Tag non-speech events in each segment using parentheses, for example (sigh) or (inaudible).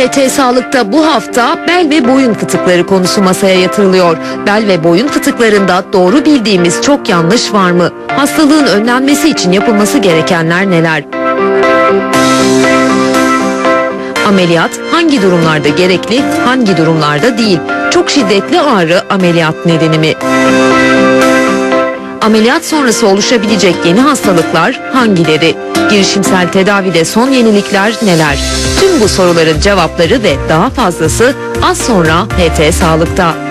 HT Sağlık'ta bu hafta bel ve boyun fıtıkları konusu masaya yatırılıyor. Bel ve boyun fıtıklarında doğru bildiğimiz çok yanlış var mı? Hastalığın önlenmesi için yapılması gerekenler neler? Ameliyat hangi durumlarda gerekli, hangi durumlarda değil? Çok şiddetli ağrı ameliyat nedeni mi? Ameliyat sonrası oluşabilecek yeni hastalıklar hangileri? Girişimsel tedavide son yenilikler neler? Tüm bu soruların cevapları ve daha fazlası az sonra HT Sağlık'ta.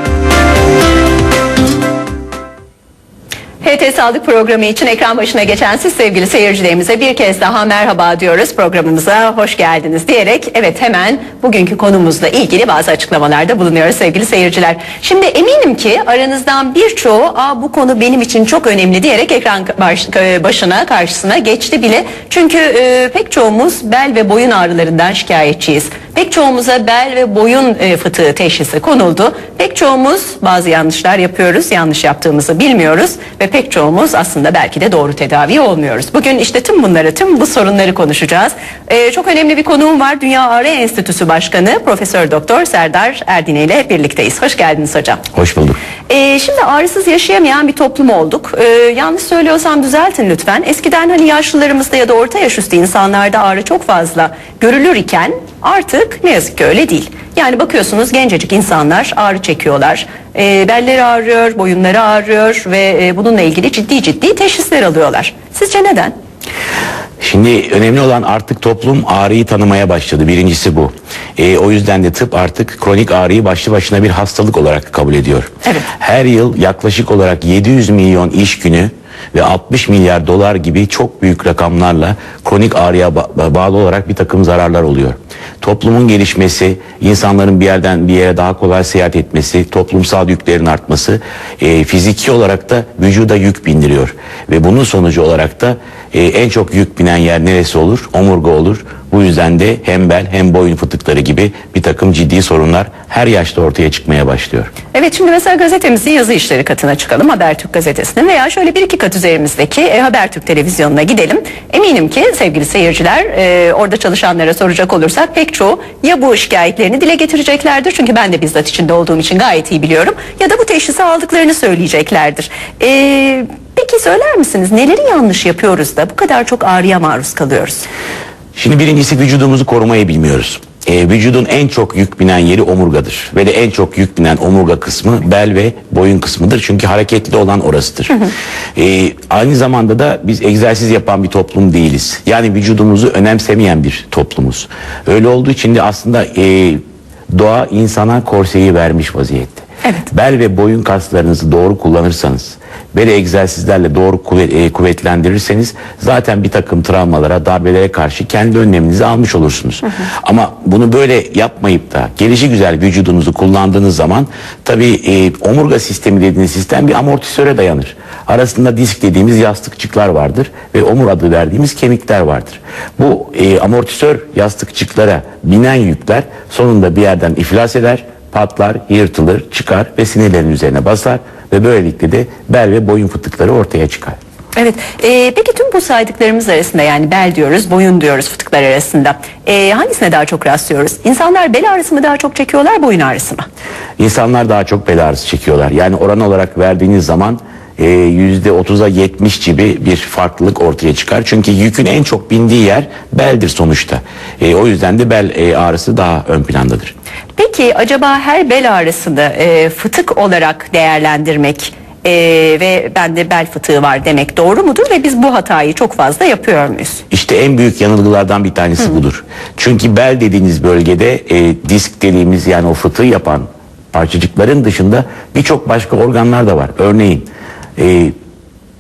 HT Sağlık programı için ekran başına geçen siz sevgili seyircilerimize bir kez daha merhaba diyoruz. Programımıza hoş geldiniz diyerek evet hemen bugünkü konumuzla ilgili bazı açıklamalarda bulunuyoruz sevgili seyirciler. Şimdi eminim ki aranızdan birçoğu Aa, bu konu benim için çok önemli diyerek ekran baş- e, başına karşısına geçti bile. Çünkü e, pek çoğumuz bel ve boyun ağrılarından şikayetçiyiz. Pek çoğumuza bel ve boyun e, fıtığı teşhisi konuldu. Pek çoğumuz bazı yanlışlar yapıyoruz, yanlış yaptığımızı bilmiyoruz ve pek çoğumuz aslında belki de doğru tedavi olmuyoruz. Bugün işte tüm bunları, tüm bu sorunları konuşacağız. E, çok önemli bir konuğum var. Dünya Ağrı Enstitüsü Başkanı Profesör Doktor Serdar Erdine ile birlikteyiz. Hoş geldiniz hocam. Hoş bulduk. Ee, şimdi ağrısız yaşayamayan bir toplum olduk. Ee, yanlış söylüyorsam düzeltin lütfen. Eskiden hani yaşlılarımızda ya da orta yaş üstü insanlarda ağrı çok fazla görülür iken artık ne yazık ki öyle değil. Yani bakıyorsunuz gencecik insanlar ağrı çekiyorlar. Ee, belleri ağrıyor, boyunları ağrıyor ve e, bununla ilgili ciddi ciddi teşhisler alıyorlar. Sizce neden? Şimdi önemli olan artık toplum ağrıyı tanımaya başladı. Birincisi bu. Ee, o yüzden de tıp artık kronik ağrıyı başlı başına bir hastalık olarak kabul ediyor. Evet. Her yıl yaklaşık olarak 700 milyon iş günü ve 60 milyar dolar gibi çok büyük rakamlarla kronik ağrıya ba- bağlı olarak bir takım zararlar oluyor. Toplumun gelişmesi, insanların bir yerden bir yere daha kolay seyahat etmesi, toplumsal yüklerin artması e, fiziki olarak da vücuda yük bindiriyor. Ve bunun sonucu olarak da e, en çok yük binen yer neresi olur? Omurga olur. Bu yüzden de hem bel hem boyun fıtıkları gibi bir takım ciddi sorunlar her yaşta ortaya çıkmaya başlıyor. Evet şimdi mesela gazetemizin yazı işleri katına çıkalım Habertürk gazetesinin veya şöyle bir iki kat üzerimizdeki e, Habertürk televizyonuna gidelim. Eminim ki sevgili seyirciler e, orada çalışanlara soracak olursak pek çoğu ya bu şikayetlerini dile getireceklerdir çünkü ben de bizzat içinde olduğum için gayet iyi biliyorum ya da bu teşhisi aldıklarını söyleyeceklerdir. E, peki söyler misiniz neleri yanlış yapıyoruz da bu kadar çok ağrıya maruz kalıyoruz? Şimdi birincisi vücudumuzu korumayı bilmiyoruz. Ee, vücudun en çok yük binen yeri omurgadır. Ve de en çok yük binen omurga kısmı bel ve boyun kısmıdır. Çünkü hareketli olan orasıdır. Ee, aynı zamanda da biz egzersiz yapan bir toplum değiliz. Yani vücudumuzu önemsemeyen bir toplumuz. Öyle olduğu için de aslında e, doğa insana korseyi vermiş vaziyette. Evet. Bel ve boyun kaslarınızı doğru kullanırsanız, böyle egzersizlerle doğru kuvvet, e, kuvvetlendirirseniz zaten bir takım travmalara, darbelere karşı kendi önleminizi almış olursunuz. Ama bunu böyle yapmayıp da gelişi güzel vücudunuzu kullandığınız zaman tabii e, omurga sistemi dediğiniz sistem bir amortisöre dayanır. Arasında disk dediğimiz yastıkçıklar vardır ve omur adı verdiğimiz kemikler vardır. Bu e, amortisör yastıkçıklara binen yükler sonunda bir yerden iflas eder patlar, yırtılır, çıkar ve sinirlerin üzerine basar ve böylelikle de bel ve boyun fıtıkları ortaya çıkar. Evet. Ee, peki tüm bu saydıklarımız arasında yani bel diyoruz, boyun diyoruz fıtıklar arasında. Ee, hangisine daha çok rastlıyoruz? İnsanlar bel ağrısı mı daha çok çekiyorlar, boyun ağrısı mı? İnsanlar daha çok bel ağrısı çekiyorlar. Yani oran olarak verdiğiniz zaman e, yüzde 30'a 70 gibi bir farklılık ortaya çıkar. Çünkü yükün en çok bindiği yer beldir sonuçta. E, o yüzden de bel e, ağrısı daha ön plandadır. Peki acaba her bel ağrısını e, fıtık olarak değerlendirmek e, ve bende bel fıtığı var demek doğru mudur ve biz bu hatayı çok fazla yapıyor muyuz? İşte en büyük yanılgılardan bir tanesi budur. Çünkü bel dediğiniz bölgede e, disk dediğimiz yani o fıtığı yapan parçacıkların dışında birçok başka organlar da var. Örneğin e,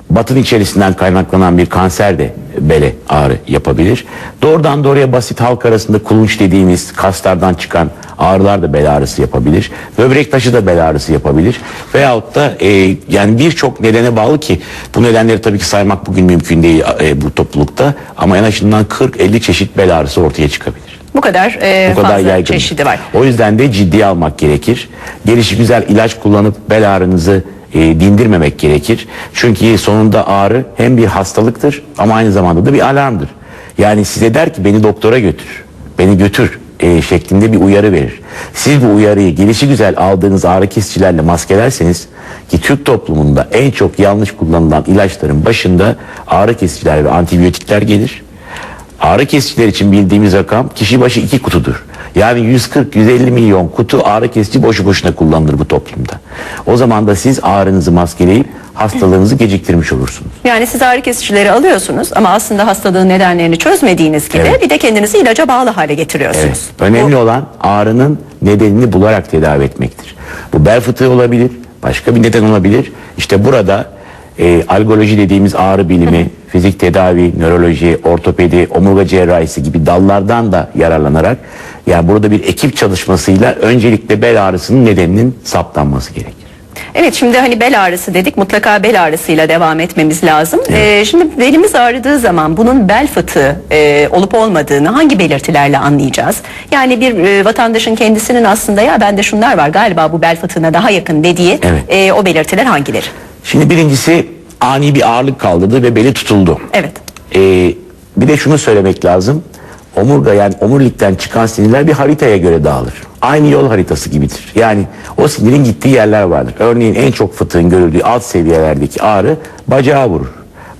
batın içerisinden kaynaklanan bir kanser de bele ağrı yapabilir. Doğrudan doğruya basit halk arasında kulunç dediğimiz kaslardan çıkan ağrılar da bel ağrısı yapabilir. Böbrek taşı da bel ağrısı yapabilir. Veyahut da e, yani birçok nedene bağlı ki bu nedenleri tabii ki saymak bugün mümkün değil e, bu toplulukta. Ama en azından 40-50 çeşit bel ağrısı ortaya çıkabilir. Bu kadar, e, Bu kadar fazla yaygın. çeşidi var. O yüzden de ciddiye almak gerekir. Gelişi güzel ilaç kullanıp bel ağrınızı e, dindirmemek gerekir. Çünkü sonunda ağrı hem bir hastalıktır ama aynı zamanda da bir alarmdır. Yani size der ki beni doktora götür, beni götür e, şeklinde bir uyarı verir. Siz bu uyarıyı gelişi güzel aldığınız ağrı kesicilerle maskelerseniz ki Türk toplumunda en çok yanlış kullanılan ilaçların başında ağrı kesiciler ve antibiyotikler gelir. Ağrı kesiciler için bildiğimiz rakam kişi başı iki kutudur. Yani 140-150 milyon kutu ağrı kesici boşu boşuna kullanılır bu toplumda. O zaman da siz ağrınızı maskeleyip hastalığınızı geciktirmiş olursunuz. Yani siz ağrı kesicileri alıyorsunuz ama aslında hastalığın nedenlerini çözmediğiniz gibi Evet. bir de kendinizi ilaca bağlı hale getiriyorsunuz. Evet. Önemli olan ağrının nedenini bularak tedavi etmektir. Bu bel fıtığı olabilir, başka bir neden olabilir. İşte burada e, algoloji dediğimiz ağrı bilimi, (laughs) fizik tedavi, nöroloji, ortopedi, omurga cerrahisi gibi dallardan da yararlanarak yani burada bir ekip çalışmasıyla öncelikle bel ağrısının nedeninin saptanması gerekir. Evet şimdi hani bel ağrısı dedik mutlaka bel ağrısıyla devam etmemiz lazım. Ee, şimdi belimiz ağrıdığı zaman bunun bel fıtığı e, olup olmadığını hangi belirtilerle anlayacağız? Yani bir e, vatandaşın kendisinin aslında ya bende şunlar var galiba bu bel fıtığına daha yakın dediği Evet. e, o belirtiler hangileri? Şimdi birincisi ani bir ağırlık kaldırdı ve beli tutuldu. Evet. Ee, bir de şunu söylemek lazım. Omurga yani omurilikten çıkan sinirler bir haritaya göre dağılır. Aynı yol haritası gibidir. Yani o sinirin gittiği yerler vardır. Örneğin en çok fıtığın görüldüğü alt seviyelerdeki ağrı bacağı vurur.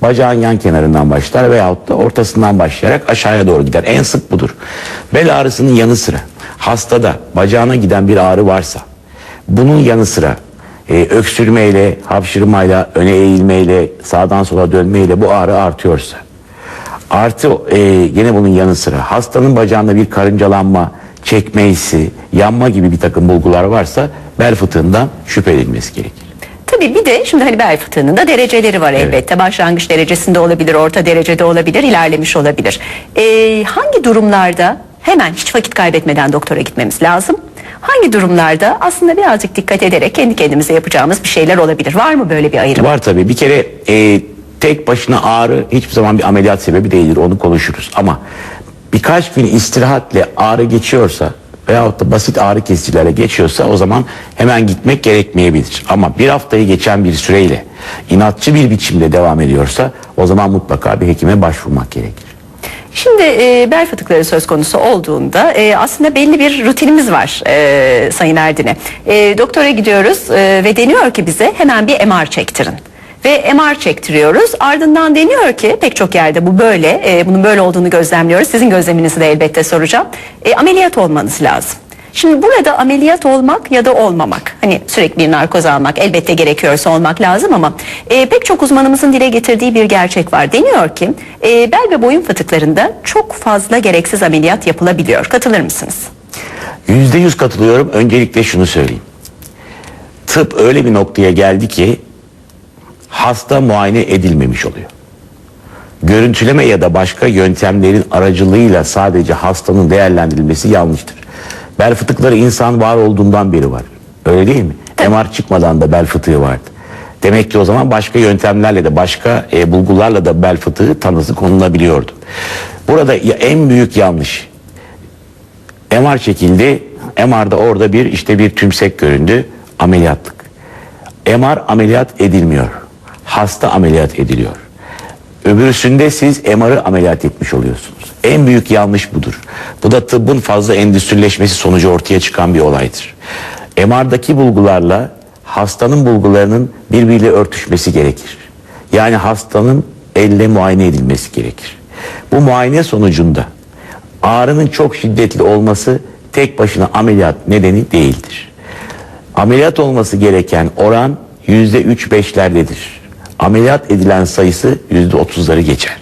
Bacağın yan kenarından başlar veyahut da ortasından başlayarak aşağıya doğru gider. En sık budur. Bel ağrısının yanı sıra hastada bacağına giden bir ağrı varsa bunun yanı sıra e, öksürmeyle, hapşırmayla, öne eğilmeyle, sağdan sola dönmeyle bu ağrı artıyorsa Artı e, gene bunun yanı sıra hastanın bacağında bir karıncalanma, çekme hissi, yanma gibi bir takım bulgular varsa bel fıtığından şüphe edilmesi gerekir. Tabii bir de şimdi hani bel fıtığının da dereceleri var elbette. Başlangıç derecesinde olabilir, orta derecede olabilir, ilerlemiş olabilir. Ee, hangi durumlarda hemen hiç vakit kaybetmeden doktora gitmemiz lazım? Hangi durumlarda aslında birazcık dikkat ederek kendi kendimize yapacağımız bir şeyler olabilir? Var mı böyle bir ayrım? Var tabii bir kere e, tek başına ağrı hiçbir zaman bir ameliyat sebebi değildir onu konuşuruz. Ama birkaç gün istirahatle ağrı geçiyorsa veyahut da basit ağrı kesicilerle geçiyorsa o zaman hemen gitmek gerekmeyebilir. Ama bir haftayı geçen bir süreyle inatçı bir biçimde devam ediyorsa o zaman mutlaka bir hekime başvurmak gerekir. Şimdi e, bel fıtıkları söz konusu olduğunda e, aslında belli bir rutinimiz var e, Sayın Erdin'e. E, doktora gidiyoruz e, ve deniyor ki bize hemen bir MR çektirin. Ve MR çektiriyoruz. Ardından deniyor ki pek çok yerde bu böyle. e, bunun böyle olduğunu gözlemliyoruz. Sizin gözleminizi de elbette soracağım. E, ameliyat olmanız lazım. Şimdi burada ameliyat olmak ya da olmamak, hani sürekli bir narkoz almak elbette gerekiyorsa olmak lazım ama e, pek çok uzmanımızın dile getirdiği bir gerçek var. Deniyor ki e, bel ve boyun fıtıklarında çok fazla gereksiz ameliyat yapılabiliyor. Katılır mısınız? Yüzde yüz katılıyorum. Öncelikle şunu söyleyeyim. Tıp öyle bir noktaya geldi ki hasta muayene edilmemiş oluyor. Görüntüleme ya da başka yöntemlerin aracılığıyla sadece hastanın değerlendirilmesi yanlıştır. Bel fıtıkları insan var olduğundan beri var. Öyle değil mi? MR çıkmadan da bel fıtığı vardı. Demek ki o zaman başka yöntemlerle de başka e, bulgularla da bel fıtığı tanısı konulabiliyordu. Burada ya en büyük yanlış MR çekildi. MR'da orada bir işte bir tümsek göründü. Ameliyatlık. MR ameliyat edilmiyor. Hasta ameliyat ediliyor. Öbürüsünde siz MR'ı ameliyat etmiş oluyorsunuz. En büyük yanlış budur. Bu da tıbbın fazla endüstrileşmesi sonucu ortaya çıkan bir olaydır. MR'daki bulgularla hastanın bulgularının birbiriyle örtüşmesi gerekir. Yani hastanın elle muayene edilmesi gerekir. Bu muayene sonucunda ağrının çok şiddetli olması tek başına ameliyat nedeni değildir. Ameliyat olması gereken oran yüzde üç beşlerdedir. Ameliyat edilen sayısı yüzde otuzları geçer.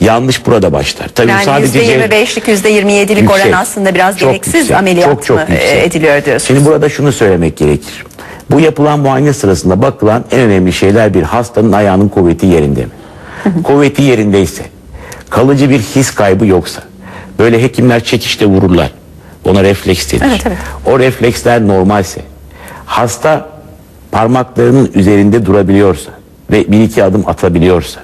Yanlış burada başlar. Tabii Yani sadece %25'lik %27'lik oran aslında biraz Çok gereksiz yüksek, ameliyat çok, çok mı e, yüksek. ediliyor diyorsunuz? Şimdi burada şunu söylemek gerekir. Bu yapılan muayene sırasında bakılan en önemli şeyler bir hastanın ayağının kuvveti yerinde mi? kuvveti yerindeyse, kalıcı bir his kaybı yoksa, böyle hekimler çekişte vururlar. Ona refleks denir. Evet, evet. O refleksler normalse, hasta parmaklarının üzerinde durabiliyorsa ve bir iki adım atabiliyorsa,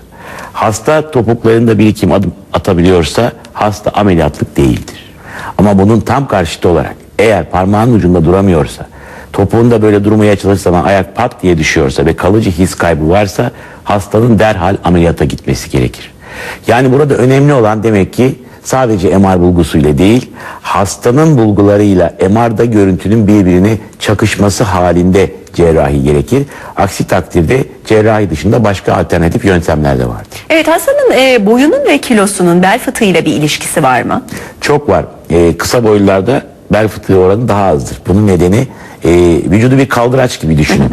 hasta topuklarında bir iki adım atabiliyorsa hasta ameliyatlık değildir. Ama bunun tam karşıtı olarak eğer parmağın ucunda duramıyorsa, topuğunda böyle durmaya çalıştığı zaman ayak pat diye düşüyorsa ve kalıcı his kaybı varsa hastanın derhal ameliyata gitmesi gerekir. Yani burada önemli olan demek ki sadece MR bulgusuyla değil, hastanın bulgularıyla MR'da görüntünün birbirine çakışması halinde cerrahi gerekir. Aksi takdirde cerrahi dışında başka alternatif yöntemler de vardır. Evet hastanın e, boyunun ve kilosunun bel fıtığıyla bir ilişkisi var mı? Çok var. Ee, kısa boylularda bel fıtığı oranı daha azdır. Bunun nedeni e, vücudu bir kaldıraç gibi düşünün.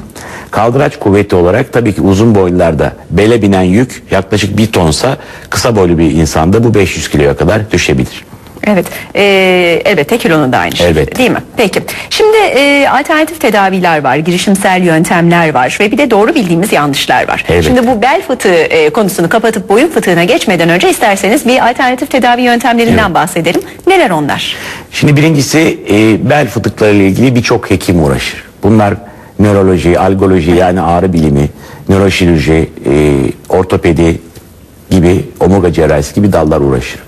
kaldıraç kuvveti olarak tabii ki uzun boylularda bele binen yük yaklaşık bir tonsa kısa boylu bir insanda bu 500 kiloya kadar düşebilir. Evet, e, elbette kilonun da aynı şekilde Elbette. değil mi? Peki. Şimdi e, alternatif tedaviler var, girişimsel yöntemler var ve bir de doğru bildiğimiz yanlışlar var. Evet. Şimdi bu bel fıtığı e, konusunu kapatıp boyun fıtığına geçmeden önce isterseniz bir alternatif tedavi yöntemlerinden Evet. bahsedelim. Neler onlar? Şimdi birincisi e, bel fıtıkları ile ilgili birçok hekim uğraşır. Bunlar nöroloji, algoloji yani ağrı bilimi, nöroşirurji, e, ortopedi gibi omurga cerrahisi gibi dallar uğraşır.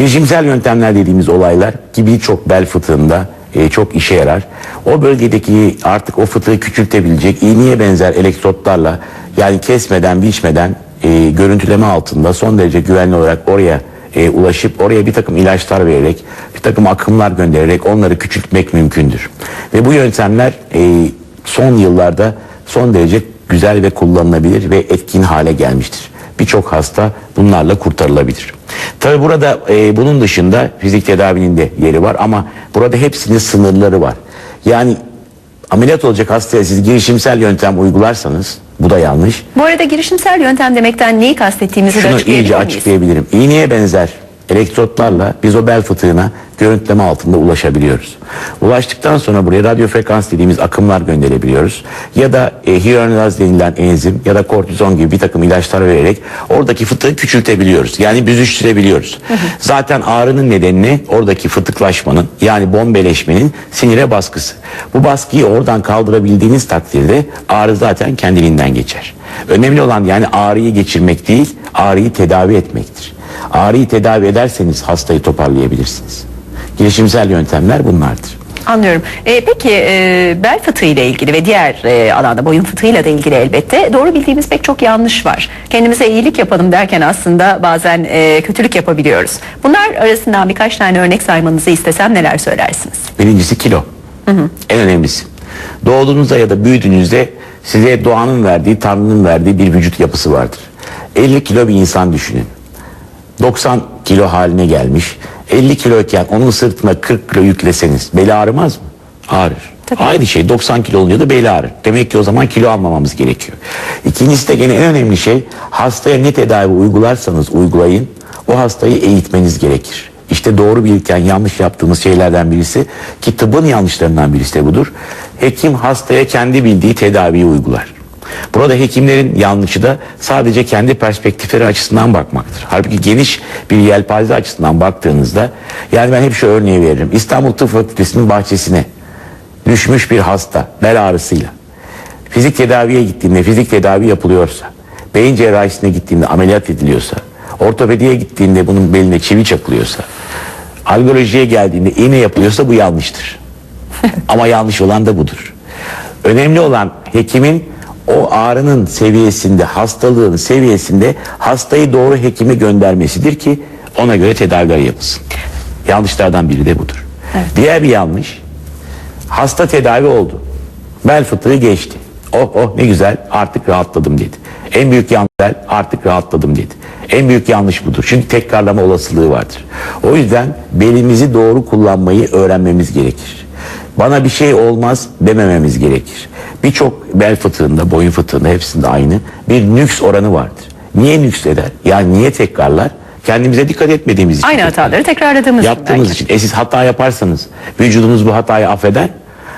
Girişimsel yöntemler dediğimiz olaylar ki birçok bel fıtığında e, çok işe yarar. O bölgedeki artık o fıtığı küçültebilecek iğneye benzer elektrotlarla yani kesmeden biçmeden e, görüntüleme altında son derece güvenli olarak oraya e, ulaşıp oraya bir takım ilaçlar vererek bir takım akımlar göndererek onları küçültmek mümkündür. Ve bu yöntemler e, son yıllarda son derece güzel ve kullanılabilir ve etkin hale gelmiştir. Birçok hasta bunlarla kurtarılabilir. Tabi burada e, bunun dışında fizik tedavinin de yeri var ama burada hepsinin sınırları var. Yani ameliyat olacak hastaya siz girişimsel yöntem uygularsanız bu da yanlış. Bu arada girişimsel yöntem demekten neyi kastettiğimizi de Şunu açıklayabilir iyice miyiz? açıklayabilirim. İğneye benzer elektrotlarla biz o bel fıtığına görüntüleme altında ulaşabiliyoruz. Ulaştıktan sonra buraya radyo frekans dediğimiz akımlar gönderebiliyoruz. Ya da e, hyaluronidaz denilen enzim ya da kortizon gibi bir takım ilaçlar vererek oradaki fıtığı küçültebiliyoruz. Yani büzüştürebiliyoruz. Zaten ağrının nedeni oradaki fıtıklaşmanın yani bombeleşmenin sinire baskısı. Bu baskıyı oradan kaldırabildiğiniz takdirde ağrı zaten kendiliğinden geçer. Önemli olan yani ağrıyı geçirmek değil, ağrıyı tedavi etmektir. Ağrıyı tedavi ederseniz hastayı toparlayabilirsiniz. Girişimsel yöntemler bunlardır. Anlıyorum. E, peki e, bel fıtığı ile ilgili ve diğer e, alanda boyun fıtığıyla da ilgili elbette doğru bildiğimiz pek çok yanlış var. Kendimize iyilik yapalım derken aslında bazen e, kötülük yapabiliyoruz. Bunlar arasından birkaç tane örnek saymanızı istesem neler söylersiniz? Birincisi kilo. En önemlisi. Doğduğunuzda ya da büyüdüğünüzde size doğanın verdiği, Tanrı'nın verdiği bir vücut yapısı vardır. 50 kilo bir insan düşünün. 90 kilo haline gelmiş. 50 kiloyken onun sırtına 40 kilo yükleseniz beli ağrımaz mı? Ağrır. Tabii. Aynı şey 90 kilo olunca da beli ağrır. Demek ki o zaman kilo almamamız gerekiyor. İkincisi de gene en önemli şey hastaya ne tedavi uygularsanız uygulayın o hastayı eğitmeniz gerekir. İşte doğru bilirken yanlış yaptığımız şeylerden birisi ki tıbbın yanlışlarından birisi de budur. Hekim hastaya kendi bildiği tedaviyi uygular. Burada hekimlerin yanlışı da sadece kendi perspektifleri açısından bakmaktır. Halbuki geniş bir yelpaze açısından baktığınızda yani ben hep şu örneği veririm. İstanbul Tıp Fakültesi'nin bahçesine düşmüş bir hasta bel ağrısıyla fizik tedaviye gittiğinde fizik tedavi yapılıyorsa, beyin cerrahisine gittiğinde ameliyat ediliyorsa, ortopediye gittiğinde bunun beline çivi çakılıyorsa, algolojiye geldiğinde iğne yapılıyorsa bu yanlıştır. (laughs) Ama yanlış olan da budur. Önemli olan hekimin o ağrının seviyesinde, hastalığın seviyesinde hastayı doğru hekime göndermesidir ki ona göre tedaviler yapılsın. Yanlışlardan biri de budur. Diğer bir yanlış, hasta tedavi oldu. Bel fıtığı geçti. Oh oh ne güzel artık rahatladım dedi. En büyük yanlış artık rahatladım dedi. En büyük yanlış budur. Çünkü tekrarlama olasılığı vardır. O yüzden belimizi doğru kullanmayı öğrenmemiz gerekir. Bana bir şey olmaz demememiz gerekir. Birçok bel fıtığında, boyun fıtığında hepsinde aynı bir nüks oranı vardır. Niye nüks eder? Yani niye tekrarlar? Kendimize dikkat etmediğimiz için. Aynı tekrarlar. hataları tekrarladığımız için Yaptığınız belki. için. E siz hata yaparsanız vücudunuz bu hatayı affeder.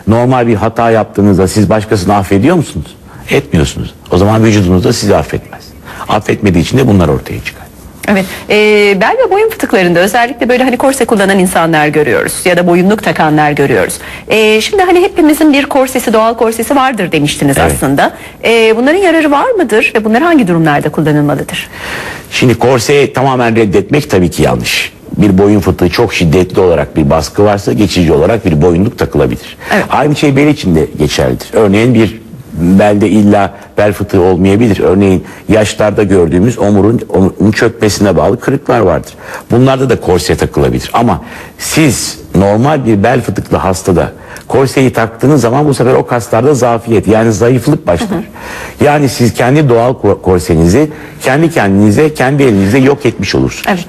Normal bir hata yaptığınızda siz başkasını affediyor musunuz? Etmiyorsunuz. O zaman vücudunuz da sizi affetmez. Affetmediği için de bunlar ortaya çıkar. Evet. Ee, bel ve boyun fıtıklarında özellikle böyle hani korse kullanan insanlar görüyoruz ya da boyunluk takanlar görüyoruz. Ee, şimdi hani hepimizin bir korsesi, doğal korsesi vardır demiştiniz Evet. aslında. Ee, bunların yararı var mıdır ve bunlar hangi durumlarda kullanılmalıdır? Şimdi korseyi tamamen reddetmek tabii ki yanlış. Bir boyun fıtığı çok şiddetli olarak bir baskı varsa geçici olarak bir boyunluk takılabilir. Evet. Aynı şey bel için de geçerlidir. Örneğin bir belde illa bel fıtığı olmayabilir. Örneğin yaşlarda gördüğümüz omurun, omurun çökmesine bağlı kırıklar vardır. Bunlarda da korse takılabilir. Ama siz normal bir bel fıtıklı hastada korseyi taktığınız zaman bu sefer o kaslarda zafiyet yani zayıflık başlar. Yani siz kendi doğal ko- korsenizi kendi kendinize kendi elinizle yok etmiş olursunuz. Evet.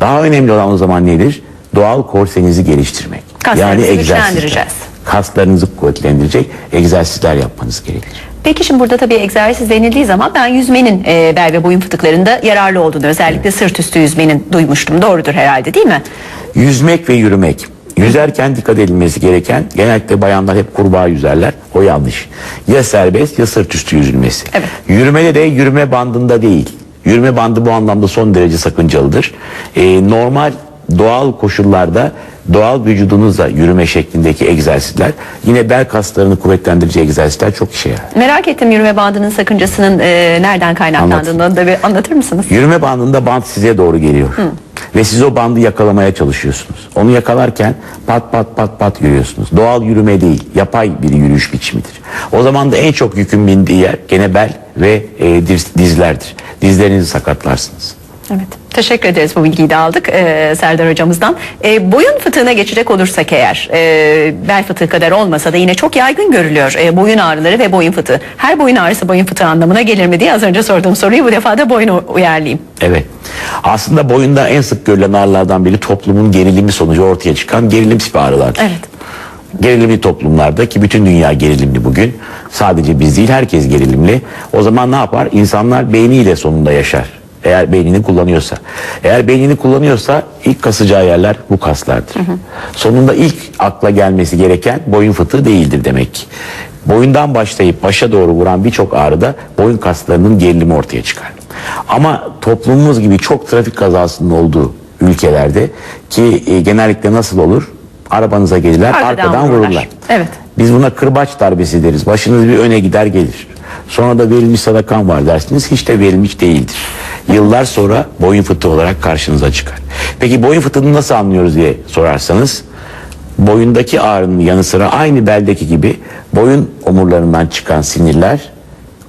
Daha önemli olan o zaman nedir? Doğal korsenizi geliştirmek. Kaslarınızı yani egzersizler. Kaslarınızı kuvvetlendirecek egzersizler yapmanız gerekir. Peki şimdi burada tabii egzersiz denildiği zaman ben yüzmenin e, bel ve boyun fıtıklarında yararlı olduğunu özellikle sırt üstü yüzmenin duymuştum. Doğrudur herhalde değil mi? Yüzmek ve yürümek. Yüzerken dikkat edilmesi gereken genellikle bayanlar hep kurbağa yüzerler. O yanlış. Ya serbest ya sırt üstü yüzülmesi. Evet. Yürümede de yürüme bandında değil. Yürüme bandı bu anlamda son derece sakıncalıdır. Ee, normal doğal koşullarda doğal vücudunuzla yürüme şeklindeki egzersizler yine bel kaslarını kuvvetlendirici egzersizler çok işe yarar. Merak ettim yürüme bandının sakıncasının e, nereden kaynaklandığını onu da bir anlatır mısınız? Yürüme bandında band size doğru geliyor. Ve siz o bandı yakalamaya çalışıyorsunuz. Onu yakalarken pat pat pat pat yürüyorsunuz. Doğal yürüme değil, yapay bir yürüyüş biçimidir. O zaman da en çok yükün bindiği yer gene bel ve e, diz- dizlerdir. Dizlerinizi sakatlarsınız. Evet. Teşekkür ederiz bu bilgiyi de aldık e, Serdar hocamızdan. E, boyun fıtığına geçecek olursak eğer e, bel fıtığı kadar olmasa da yine çok yaygın görülüyor e, boyun ağrıları ve boyun fıtığı. Her boyun ağrısı boyun fıtığı anlamına gelir mi diye az önce sorduğum soruyu bu defa da boyun uyarlayayım. Evet. Aslında boyunda en sık görülen ağrılardan biri toplumun gerilimi sonucu ortaya çıkan gerilim tipi ağrılardır. Evet. Gerilimli toplumlarda ki bütün dünya gerilimli bugün. Sadece biz değil herkes gerilimli. O zaman ne yapar? İnsanlar beyniyle sonunda yaşar. Eğer beynini kullanıyorsa. Eğer beynini kullanıyorsa ilk kasacağı yerler bu kaslardır. Sonunda ilk akla gelmesi gereken boyun fıtığı değildir demek ki. Boyundan başlayıp başa doğru vuran birçok ağrıda boyun kaslarının gerilimi ortaya çıkar. Ama toplumumuz gibi çok trafik kazasının olduğu ülkelerde ki e, genellikle nasıl olur? Arabanıza gelirler Arkadan arkadan, vururlar. vururlar. Evet. Biz buna kırbaç darbesi deriz. Başınız bir öne gider gelir. Sonra da verilmiş sadakan var dersiniz. Hiç de verilmiş değildir. Yıllar sonra boyun fıtığı olarak karşınıza çıkar. Peki boyun fıtığını nasıl anlıyoruz diye sorarsanız boyundaki ağrının yanı sıra aynı beldeki gibi boyun omurlarından çıkan sinirler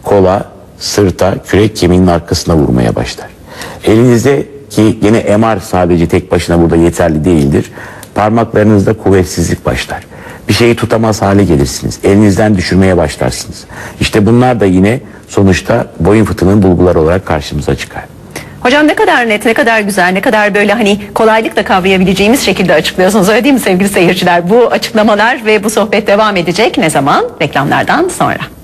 kola, sırta, kürek kemiğinin arkasına vurmaya başlar. Elinizde ki gene MR sadece tek başına burada yeterli değildir. Parmaklarınızda kuvvetsizlik başlar. Bir şeyi tutamaz hale gelirsiniz. Elinizden düşürmeye başlarsınız. İşte bunlar da yine sonuçta boyun fıtığının bulguları olarak karşımıza çıkar. Hocam ne kadar net, ne kadar güzel, ne kadar böyle hani kolaylıkla kavrayabileceğimiz şekilde açıklıyorsunuz. Öyle değil mi sevgili seyirciler? Bu açıklamalar ve bu sohbet devam edecek. Ne zaman? Reklamlardan sonra.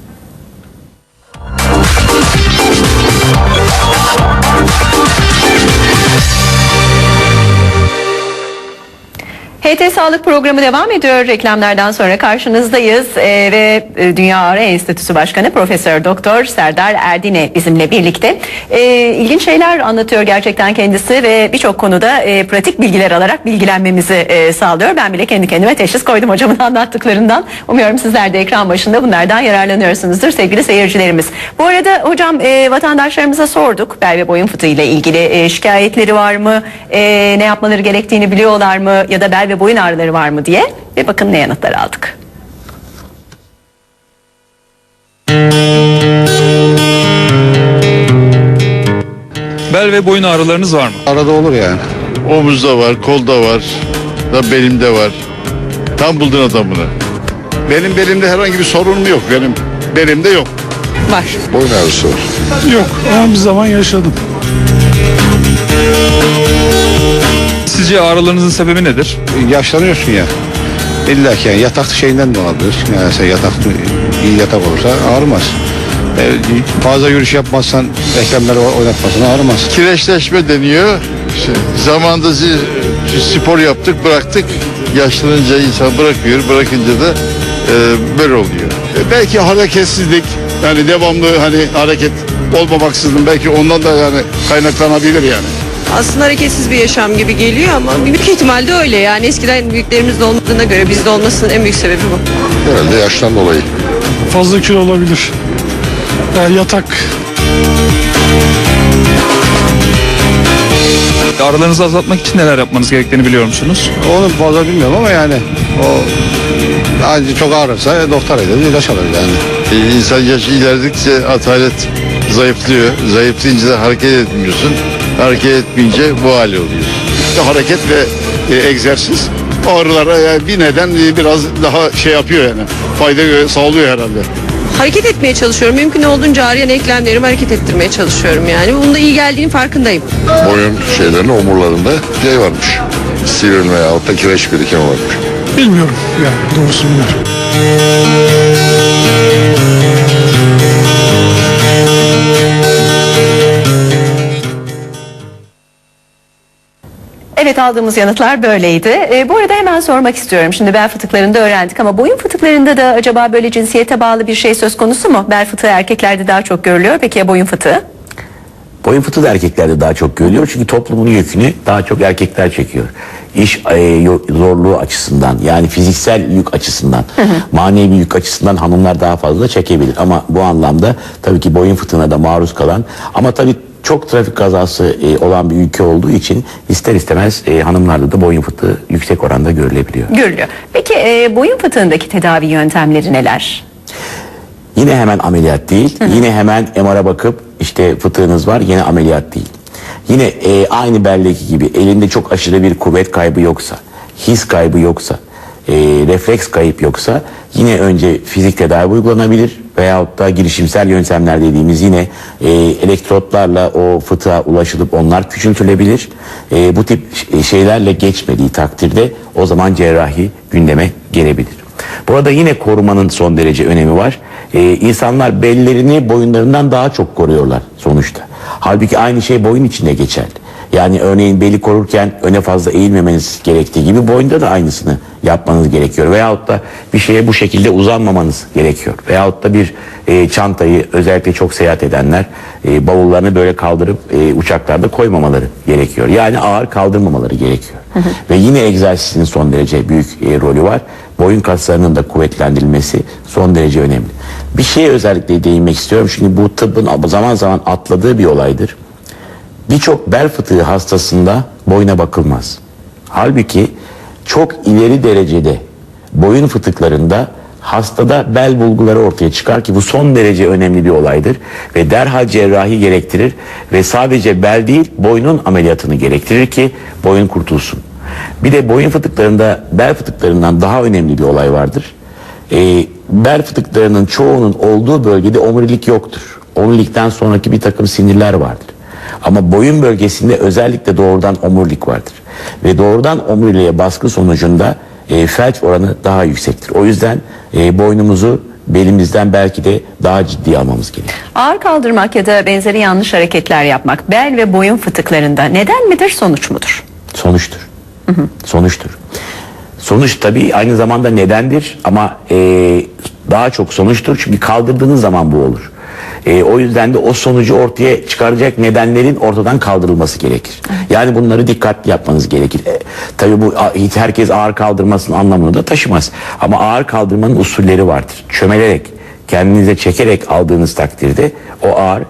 HT Sağlık Programı devam ediyor. Reklamlardan sonra karşınızdayız Ee, ve e, Dünya Ağrı Enstitüsü Başkanı Profesör Doktor Serdar Erdine bizimle birlikte. Ee, ilginç şeyler anlatıyor gerçekten kendisi ve birçok konuda e, pratik bilgiler alarak bilgilenmemizi e, sağlıyor. Ben bile kendi kendime teşhis koydum hocamın (laughs) anlattıklarından. Umuyorum sizler de ekran başında bunlardan yararlanıyorsunuzdur sevgili seyircilerimiz. Bu arada hocam e, vatandaşlarımıza sorduk bel ve boyun fıtığı ile ilgili e, şikayetleri var mı? E, ne yapmaları gerektiğini biliyorlar mı? Ya da bel ve boyun ağrıları var mı diye. Ve bakın ne yanıtlar aldık. Bel ve boyun ağrılarınız var mı? Arada olur yani. Omuzda var, kolda var, da belimde var. Tam buldun adamını. Benim belimde herhangi bir sorunum yok. Benim belimde yok. Var. Boyun ağrısı var. Yok ama bir zaman yaşadım. Sizce ağrılarınızın sebebi nedir? Yaşlanıyorsun ya. İlla ki yani yatak şeyinden de olabilir. Yani sen yatak iyi yatak olursa ağrımaz. E, fazla yürüyüş yapmazsan, eklemleri o- oynatmazsan ağrımaz. Kireçleşme deniyor. İşte zamanında zi- spor yaptık, bıraktık. Yaşlanınca insan bırakıyor, bırakınca da e, böyle oluyor. E, belki hareketsizlik, yani devamlı hani hareket olmamaksızın belki ondan da yani kaynaklanabilir yani. Aslında hareketsiz bir yaşam gibi geliyor ama büyük ihtimalle öyle yani eskiden büyüklerimizde olmadığına göre bizde olmasının en büyük sebebi bu. Herhalde yaştan dolayı. Fazla kilo olabilir. Yani yatak Ağrılarınızı azaltmak için neler yapmanız gerektiğini biliyor musunuz? Onu fazla bilmiyorum ama yani o Acı çok ağrırsa doktor ederiz, ilaç alırız yani. E, insan yaşı ilerledikçe atalet zayıflıyor. Zayıflayınca da hareket etmiyorsun. Hareket etmeyince bu hale oluyorsun. Hareket ve e, egzersiz ağrılara yani bir neden e, biraz daha şey yapıyor yani. Fayda sağlıyor herhalde. Hareket etmeye çalışıyorum. Mümkün olduğunca ağrıyan eklemlerimi hareket ettirmeye çalışıyorum yani. Bunda iyi geldiğinin farkındayım. Boyun şeylerinin omurlarında şey varmış. Sivrilme da kireç birikimi varmış. Bilmiyorum yani doğrusu bilmiyorum. Evet aldığımız yanıtlar böyleydi. E, bu arada hemen sormak istiyorum. Şimdi bel fıtıklarında öğrendik ama boyun fıtıklarında da acaba böyle cinsiyete bağlı bir şey söz konusu mu? Bel fıtığı erkeklerde daha çok görülüyor. Peki ya boyun fıtığı? Boyun fıtığı da erkeklerde daha çok görülüyor çünkü toplumun yükünü daha çok erkekler çekiyor. İş e, zorluğu açısından yani fiziksel yük açısından, manevi yük açısından hanımlar daha fazla çekebilir. Ama bu anlamda tabii ki boyun fıtığına da maruz kalan ama tabii çok trafik kazası e, olan bir ülke olduğu için ister istemez e, hanımlarda da boyun fıtığı yüksek oranda görülebiliyor. Görülüyor. Peki e, boyun fıtığındaki tedavi yöntemleri neler? Yine hemen ameliyat değil. Yine hemen MR'a bakıp işte fıtığınız var yine ameliyat değil. Yine e, aynı beldeki gibi elinde çok aşırı bir kuvvet kaybı yoksa, his kaybı yoksa, e, refleks kayıp yoksa yine önce fizik tedavi uygulanabilir veyahut da girişimsel yöntemler dediğimiz yine e, elektrotlarla o fıtığa ulaşılıp onlar küçültülebilir. E, bu tip ş- şeylerle geçmediği takdirde o zaman cerrahi gündeme gelebilir. Burada yine korumanın son derece önemi var. Ee, insanlar bellerini boyunlarından daha çok koruyorlar sonuçta. Halbuki aynı şey boyun içinde geçerli. Yani örneğin beli korurken öne fazla eğilmemeniz gerektiği gibi boyunda da aynısını yapmanız gerekiyor. Veyahut da bir şeye bu şekilde uzanmamanız gerekiyor. Veyahut da bir e, çantayı özellikle çok seyahat edenler e, bavullarını böyle kaldırıp e, uçaklarda koymamaları gerekiyor. Yani ağır kaldırmamaları gerekiyor. Ve yine egzersizin son derece büyük e, rolü var. Boyun kaslarının da kuvvetlendirilmesi son derece önemli. Bir şeye özellikle değinmek istiyorum. Çünkü bu tıbbın zaman zaman atladığı bir olaydır. Birçok bel fıtığı hastasında boyuna bakılmaz. Halbuki çok ileri derecede boyun fıtıklarında hastada bel bulguları ortaya çıkar ki bu son derece önemli bir olaydır ve derhal cerrahi gerektirir ve sadece bel değil boynun ameliyatını gerektirir ki boyun kurtulsun. Bir de boyun fıtıklarında bel fıtıklarından daha önemli bir olay vardır. Ee, bel fıtıklarının çoğunun olduğu bölgede omurilik yoktur. Omurilikten sonraki bir takım sinirler vardır. Ama boyun bölgesinde özellikle doğrudan omurilik vardır. Ve doğrudan omuriliğe baskı sonucunda e, felç oranı daha yüksektir. O yüzden e, boynumuzu belimizden belki de daha ciddiye almamız gerekir. Ağır kaldırmak ya da benzeri yanlış hareketler yapmak bel ve boyun fıtıklarında neden midir sonuç mudur? Sonuçtur. Sonuçtur. Sonuç tabii aynı zamanda nedendir ama e, daha çok sonuçtur çünkü kaldırdığınız zaman bu olur. E, o yüzden de o sonucu ortaya çıkaracak nedenlerin ortadan kaldırılması gerekir. Yani bunları dikkatli yapmanız gerekir. E, tabii bu hiç herkes ağır kaldırmasının anlamını da taşımaz. Ama ağır kaldırmanın usulleri vardır. Çömelerek, kendinize çekerek aldığınız takdirde o ağır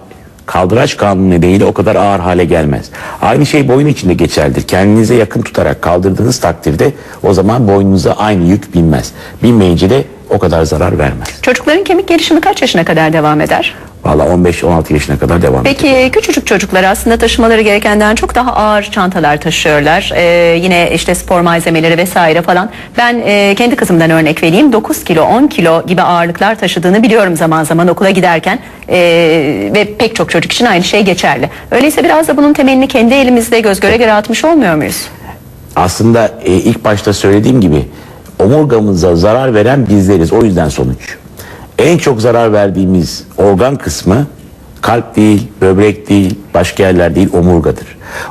kaldıraç kanunu nedeniyle o kadar ağır hale gelmez. Aynı şey boyun içinde geçerlidir. Kendinize yakın tutarak kaldırdığınız takdirde o zaman boynunuza aynı yük binmez. Binmeyince de o kadar zarar vermez. Çocukların kemik gelişimi kaç yaşına kadar devam eder? Valla 15-16 yaşına kadar devam ediyor. Peki küçücük çocuklar aslında taşımaları gerekenden çok daha ağır çantalar taşıyorlar. Ee, yine işte spor malzemeleri vesaire falan. Ben e, kendi kızımdan örnek vereyim. 9 kilo 10 kilo gibi ağırlıklar taşıdığını biliyorum zaman zaman okula giderken. Ee, ve pek çok çocuk için aynı şey geçerli. Öyleyse biraz da bunun temelini kendi elimizde göz göre göre atmış olmuyor muyuz? Aslında e, ilk başta söylediğim gibi omurgamıza zarar veren bizleriz. O yüzden sonuç. En çok zarar verdiğimiz organ kısmı kalp değil, böbrek değil, başka yerler değil omurgadır.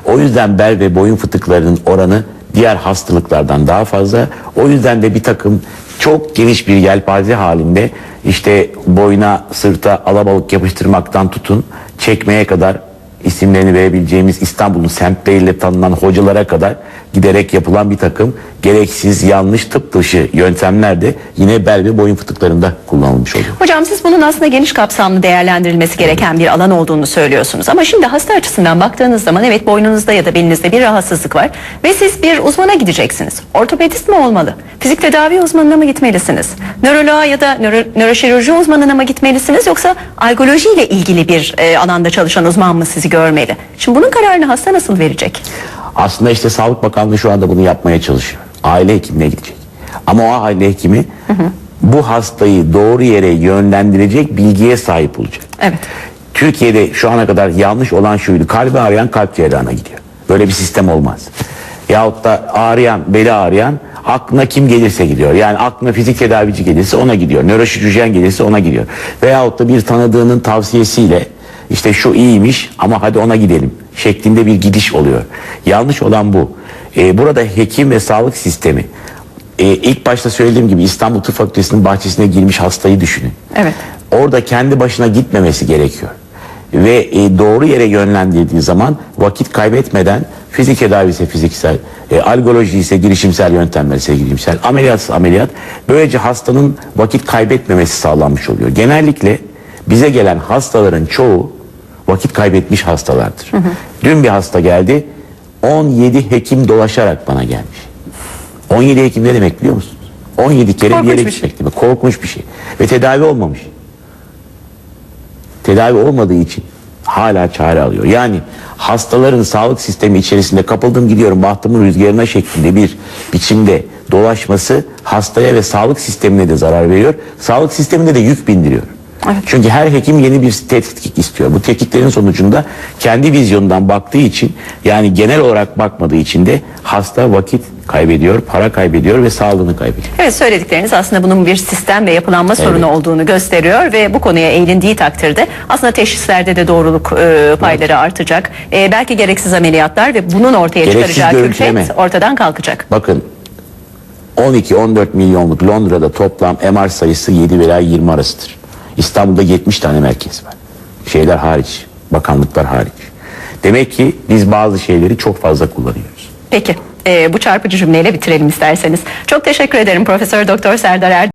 O yüzden bel ve boyun fıtıklarının oranı diğer hastalıklardan daha fazla. O yüzden de bir takım çok geniş bir yelpaze halinde işte boyuna, sırta alabalık yapıştırmaktan tutun çekmeye kadar isimlerini verebileceğimiz İstanbul'un semtleriyle tanınan hocalara kadar giderek yapılan bir takım gereksiz, yanlış tıp dışı yöntemler de yine bel ve boyun fıtıklarında kullanılmış oluyor. Hocam siz bunun aslında geniş kapsamlı değerlendirilmesi gereken bir alan olduğunu söylüyorsunuz. Ama şimdi hasta açısından baktığınız zaman evet boynunuzda ya da belinizde bir rahatsızlık var ve siz bir uzmana gideceksiniz. Ortopedist mi olmalı? Fizik tedavi uzmanına mı gitmelisiniz? Nöroloğa ya da nöro, nöroşirurji uzmanına mı gitmelisiniz yoksa algolojiyle ilgili bir e, alanda çalışan uzman mı sizi görmeli? Şimdi bunun kararını hasta nasıl verecek? Aslında işte Sağlık Bakanlığı şu anda bunu yapmaya çalışıyor. Aile hekimine gidecek. Ama o aile hekimi bu hastayı doğru yere yönlendirecek bilgiye sahip olacak. Evet. Türkiye'de şu ana kadar yanlış olan şuydu. Kalbi ağrıyan kalp cerrahına gidiyor. Böyle bir sistem olmaz. Yahut da ağrıyan, beli ağrıyan aklına kim gelirse gidiyor. Yani aklına fizik tedavici gelirse ona gidiyor. Nöroşirurjen gelirse ona gidiyor. Veyahut da bir tanıdığının tavsiyesiyle işte şu iyiymiş ama hadi ona gidelim şeklinde bir gidiş oluyor. Yanlış olan bu. Ee, burada hekim ve sağlık sistemi e, ilk başta söylediğim gibi İstanbul Tıp Fakültesi'nin bahçesine girmiş hastayı düşünün. Evet. Orada kendi başına gitmemesi gerekiyor. Ve e, doğru yere yönlendirdiği zaman vakit kaybetmeden fizik tedavi ise fiziksel, e, algoloji ise girişimsel yöntemler ise girişimsel, ameliyat ise ameliyat. Böylece hastanın vakit kaybetmemesi sağlanmış oluyor. Genellikle bize gelen hastaların çoğu vakit kaybetmiş hastalardır. Dün bir hasta geldi, 17 hekim dolaşarak bana gelmiş. 17 hekim ne demek biliyor musunuz? 17 kere Korkunç bir yere bir şey. gitmek demek. Korkunç bir şey. Ve tedavi olmamış. Tedavi olmadığı için hala çare alıyor. Yani hastaların sağlık sistemi içerisinde kapıldım gidiyorum bahtımın rüzgarına şeklinde bir biçimde dolaşması hastaya ve sağlık sistemine de zarar veriyor. Sağlık sistemine de yük bindiriyor. Çünkü her hekim yeni bir tetkik istiyor. Bu tetkiklerin sonucunda kendi vizyonundan baktığı için yani genel olarak bakmadığı için de hasta vakit kaybediyor, para kaybediyor ve sağlığını kaybediyor. Evet söyledikleriniz aslında bunun bir sistem ve yapılanma sorunu olduğunu gösteriyor ve bu konuya eğilindiği takdirde aslında teşhislerde de doğruluk e, payları artacak. E, belki gereksiz ameliyatlar ve bunun ortaya Gereksiz çıkaracağı külfet ortadan kalkacak. Bakın 12-14 milyonluk Londra'da toplam MR sayısı 7 veya 20 arasıdır. İstanbul'da 70 tane merkez var. Şeyler hariç, bakanlıklar hariç. Demek ki biz bazı şeyleri çok fazla kullanıyoruz. Peki e, bu çarpıcı cümleyle bitirelim isterseniz. Çok teşekkür ederim Profesör Doktor Serdar Erdoğan.